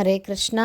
ஹரே கிருஷ்ணா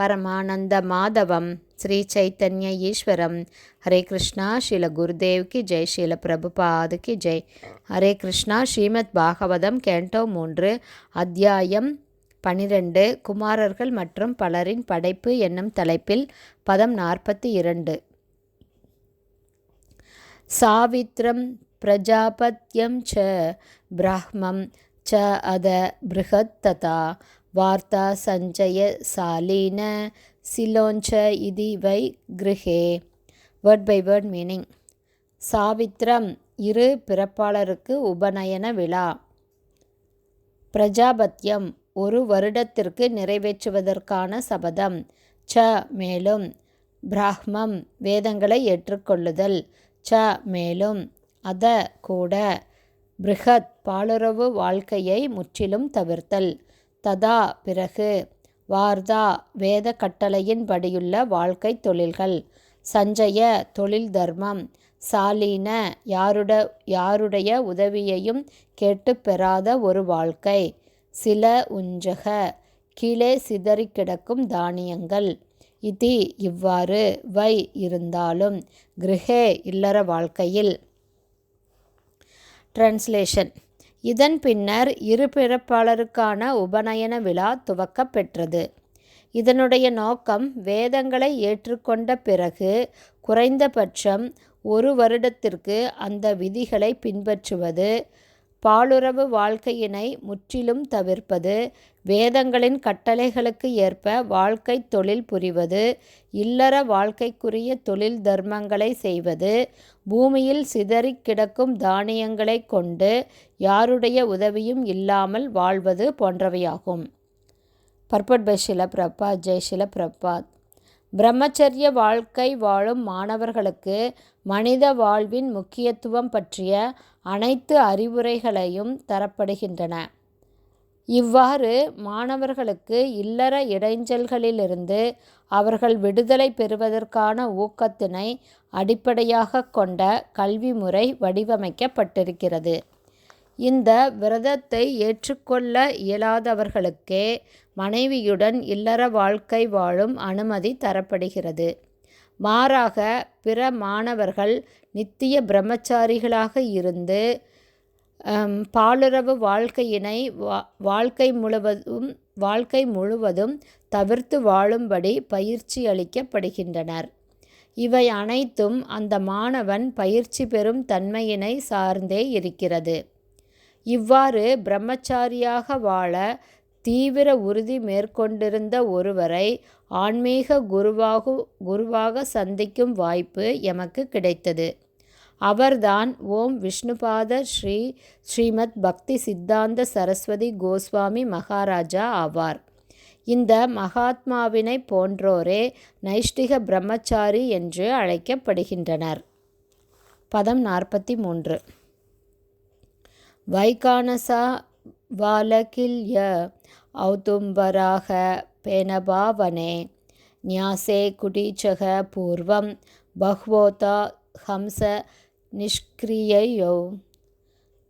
பரமானந்த மாதவம் ஸ்ரீ சைத்தன்ய ஈஸ்வரம். ஹரே கிருஷ்ணா ಶೀಲ குருதேவ்கி ஜெய் ಜೈ ಶೀಲ ஜெய். ஹரே கிருஷ்ணா ஸ்ரீமத் பாகவதம் கேண்டோ மூன்று அத்தியாயம் பனிரெண்டு. குமாரர்கள் மற்றும் பலரின் படைப்பு என்னும் தலைப்பில் பதம் நாற்பத்தி இரண்டு. சாவித்ரம் பிரஜாபத்யம் ச பிராஹ்மம் ச அத பிருகத் ததா. वार्ता सञ्चयशालीन सिलोञ्च इति वै गृहे வேர்ட் பை வேர்ட் மீனிங் சாவித்ரம் இரு பிறப்பாளருக்கு உபநயன விழா பிரஜாபத்தியம் ஒரு வருடத்திற்கு நிறைவேற்றுவதற்கான சபதம் ச மேலும் பிராஹ்மம் வேதங்களை ஏற்றுக்கொள்ளுதல் ச மேலும் அத கூட பிருகத் பாலுறவு வாழ்க்கையை முற்றிலும் தவிர்த்தல் ததா பிறகு வார்தா வேத கட்டளையின்படியுள்ள வாழ்க்கை தொழில்கள். சஞ்சய தொழில் தர்மம். சாலீன யாருட யாருடைய உதவியையும் கேட்டு பெறாத ஒரு வாழ்க்கை. சில உஞ்சக கீழே சிதறி கிடக்கும் தானியங்கள். இது இவ்வாறு வை இருந்தாலும் கிரகே இல்லற வாழ்க்கையில். டிரான்ஸ்லேஷன் இதன் பின்னர் இரு பிறப்பாளருக்கான உபநயன விழா துவக்கப் பெற்றது இதனுடைய நோக்கம் வேதங்களை ஏற்றுக்கொண்ட பிறகு குறைந்தபட்சம் ஒரு வருடத்திற்கு அந்த விதிகளை பின்பற்றுவது பாலுறவு வாழ்க்கையினை முற்றிலும் தவிர்ப்பது வேதங்களின் கட்டளைகளுக்கு ஏற்ப வாழ்க்கை தொழில் புரிவது இல்லற வாழ்க்கைக்குரிய தொழில் தர்மங்களை செய்வது பூமியில் சிதறி கிடக்கும் தானியங்களை கொண்டு யாருடைய உதவியும் இல்லாமல் வாழ்வது போன்றவையாகும். பர்பட் பை ஷில பிரபாத் ஜெய் ஷில பிரபாத் பிரம்மச்சரிய வாழ்க்கை வாழும் மாணவர்களுக்கு மனித வாழ்வின் முக்கியத்துவம் பற்றிய அனைத்து அறிவுரைகளையும் தரப்படுகின்றன. இவ்வாறு மாணவர்களுக்கு இல்லற இடைஞ்சல்களிலிருந்து அவர்கள் விடுதலை பெறுவதற்கான ஊக்கத்தினை அடிப்படையாக கொண்ட கல்வி முறை வடிவமைக்கப்பட்டிருக்கிறது. இந்த விரதத்தை ஏற்றுக்கொள்ள இயலாதவர்களுக்கே மனைவியுடன் இல்லற வாழ்க்கை வாழும் அனுமதி தரப்படுகிறது. மாறாக பிற மாணவர்கள் நித்திய பிரம்மச்சாரிகளாக இருந்து பாலுறவு வாழ்க்கையினை வா வாழ்க்கை முழுவதும் வாழ்க்கை முழுவதும் தவிர்த்து வாழும்படி பயிற்சி அளிக்கப்படுகின்றனர். இவை அனைத்தும் அந்த மாணவன் பயிற்சி பெறும் தன்மையினை சார்ந்தே இருக்கிறது. இவ்வாறு பிரம்மச்சாரியாக வாழ தீவிர உறுதி மேற்கொண்டிருந்த ஒருவரை ஆன்மீக குருவாக குருவாக சந்திக்கும் வாய்ப்பு எமக்கு கிடைத்தது. அவர்தான் ஓம் விஷ்ணுபாத ஸ்ரீ ஸ்ரீமத் பக்தி சித்தாந்த சரஸ்வதி கோஸ்வாமி மகாராஜா ஆவார் இந்த மகாத்மாவினை போன்றோரே நைஷ்டிக பிரம்மச்சாரி என்று அழைக்கப்படுகின்றனர் பதம் நாற்பத்தி மூன்று வைகானசா வாலகில்ய ஔதும்பராக பேனபாவனே न्यासे कुटीचः पूर्वं बह्वोता ஹம்ச நிஷ்கிரியையோ?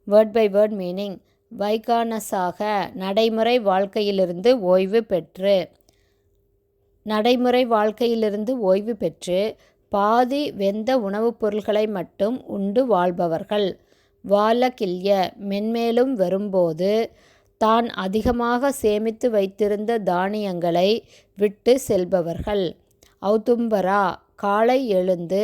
வேர்ட் பை வேர்ட் மீனிங் வைகானஸாக நடைமுறை வாழ்க்கையிலிருந்து ஓய்வு பெற்று நடைமுறை வாழ்க்கையிலிருந்து ஓய்வு பெற்று பாதி வெந்த உணவுப் பொருள்களை மட்டும் உண்டு வாழ்பவர்கள். வாலகில்ய மென்மேலும் வரும்போது தான் அதிகமாக சேமித்து வைத்திருந்த தானியங்களை விட்டு செல்பவர்கள். ஔதும்பரா காலை எழுந்து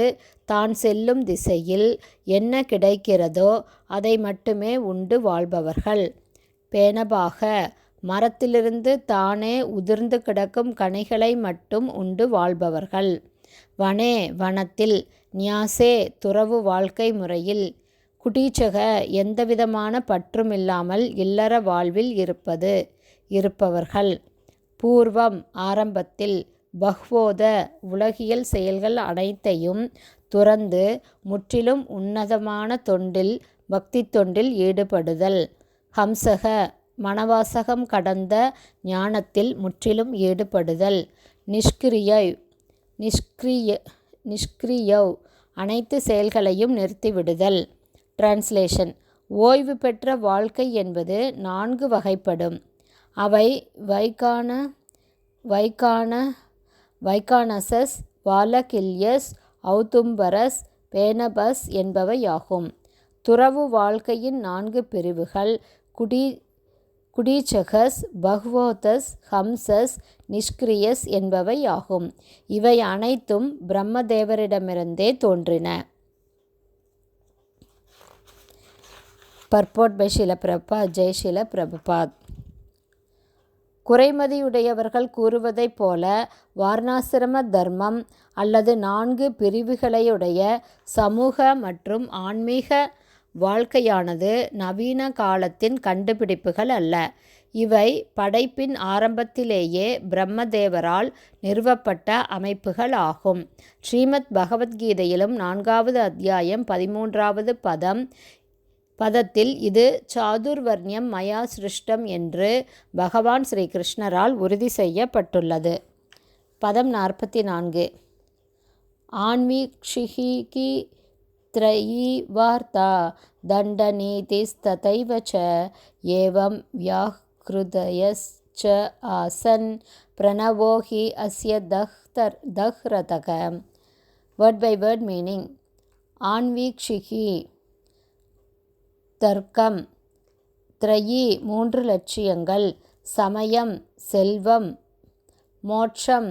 தான் செல்லும் திசையில் என்ன கிடைக்கிறதோ அதை மட்டுமே உண்டு வாழ்பவர்கள். பேனபாக மரத்திலிருந்து தானே உதிர்ந்து கிடக்கும் கனிகளை மட்டும் உண்டு வாழ்பவர்கள். வனே வனத்தில் நியாசே துறவு வாழ்க்கை முறையில். குடீச்சக எந்தவிதமான பற்றுமில்லாமல் இல்லற வாழ்வில் இருப்பது இருப்பவர்கள். பூர்வம் ஆரம்பத்தில் பஹ்வோத உலகியல் செயல்கள் அனைத்தையும் துறந்து முற்றிலும் உன்னதமான தொண்டில் பக்தி தொண்டில் ஈடுபடுதல். ஹம்சக மனவாசகம் கடந்த ஞானத்தில் முற்றிலும் ஈடுபடுதல். நிஷ்கிரிய நிஷ்கிரிய நிஷ்கிரியவ் அனைத்து செயல்களையும் நிறுத்திவிடுதல். டிரான்ஸ்லேஷன் ஓய்வு பெற்ற வாழ்க்கை என்பது நான்கு வகைப்படும். அவை வைகான வைகான வைகானசஸ் வாலகில்யஸ் அவுதும்பரஸ் பேனபஸ் என்பவையாகும். துறவு வாழ்க்கையின் நான்கு பிரிவுகள் குடி குடீச்சகஸ் பஹ்வோதஸ் ஹம்சஸ் நிஷ்கிரியஸ் என்பவை ஆகும் இவை அனைத்தும் பிரம்மதேவரிடமிருந்தே தோன்றின. பர்போட் பை ஷில பிரபாத் ஜெய் ஷில பிரபபாத் குறைமதியுடையவர்கள் கூறுவதைப் போல வாரணாசிரம தர்மம் அல்லது நான்கு பிரிவுகளையுடைய சமூக மற்றும் ஆன்மீக வாழ்க்கையானது நவீன காலத்தின் கண்டுபிடிப்புகள் அல்ல. இவை படைப்பின் ஆரம்பத்திலேயே பிரம்மதேவரால் நிறுவப்பட்ட அமைப்புகள் ஆகும். ஸ்ரீமத் பகவத்கீதையிலும் நான்காவது அத்தியாயம் பதிமூன்றாவது பதம் பதத்தில் இது சாதுர்வர்ணியம் மயா சிருஷ்டம் என்று பகவான் ஸ்ரீ கிருஷ்ணரால் உறுதி செய்யப்பட்டுள்ளது. பதம் நாற்பத்தி நான்கு ஆன்மீக்ஷிகி த்ரயி வார்த்தா தண்டநீதிஸ்ததைவ ச ஏவம் வியாஹ்ருதயச்ச ஆசன் பிரணவோஹி அஸ்ய தஹ்தர் தஹ்ரதக. வேர்ட் பை வேர்ட் மீனிங் ஆன்வீக்ஷிகி தர்க்கம். த்ரயி மூன்று லட்சியங்கள். சமயம் செல்வம் மோட்சம்.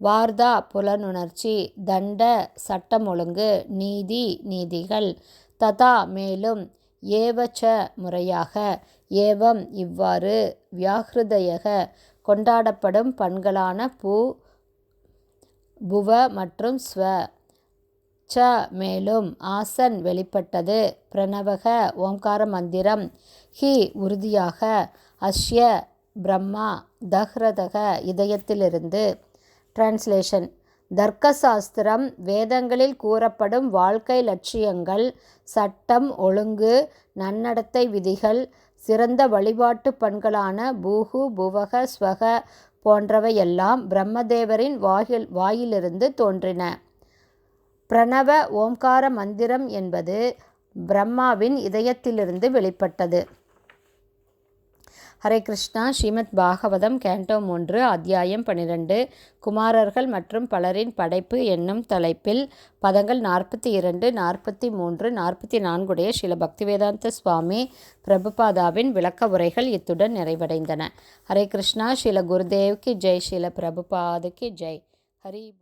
வார்தா புலனுணர்ச்சி தண்ட சட்டம் ஒழுங்கு நீதி நீதிகள். ததா மேலும் ஏவச்ச முறையாக. ஏவம் இவ்வாறு வியாகிருதயக கொண்டாடப்படும் பண்களான பூ புவ மற்றும் ஸ்வ. ச மேலும் ஆசன் வெளிப்பட்டது. பிரணவக ஓங்கார மந்திரம். ஹி உறுதியாக அஷ்ய பிரம்மா தஹ்ரதக இதயத்திலிருந்து. டிரான்ஸ்லேஷன் தர்க்கசாஸ்திரம் வேதங்களில் கூறப்படும் வாழ்க்கை லட்சியங்கள் சட்டம் ஒழுங்கு நன்னடத்தை விதிகள் சிறந்த வழிபாட்டு பண்களான பூகு புவக ஸ்வக போன்றவையெல்லாம் பிரம்மதேவரின் வாயில் வாயிலிருந்து தோன்றின. பிரணவ ஓம்கார மந்திரம் என்பது பிரம்மாவின் இதயத்திலிருந்து வெளிப்பட்டது. ஹரே கிருஷ்ணா ஸ்ரீமத் பாகவதம் கேண்டோ மூன்று அத்தியாயம் பனிரெண்டு. குமாரர்கள் மற்றும் பலரின் படைப்பு என்னும் தலைப்பில் பதங்கள் நாற்பத்தி இரண்டு நாற்பத்தி மூன்று நாற்பத்தி நான்குடைய ஸ்ரீல பக்திவேதாந்த சுவாமி பிரபுபாதாவின் விளக்க உரைகள் இத்துடன் நிறைவடைந்தன. ஹரே கிருஷ்ணா ஸ்ரீல குருதேவ்க்கு ஜெய் ஸ்ரீல பிரபுபாதுக்கு ஜெய். ஹரி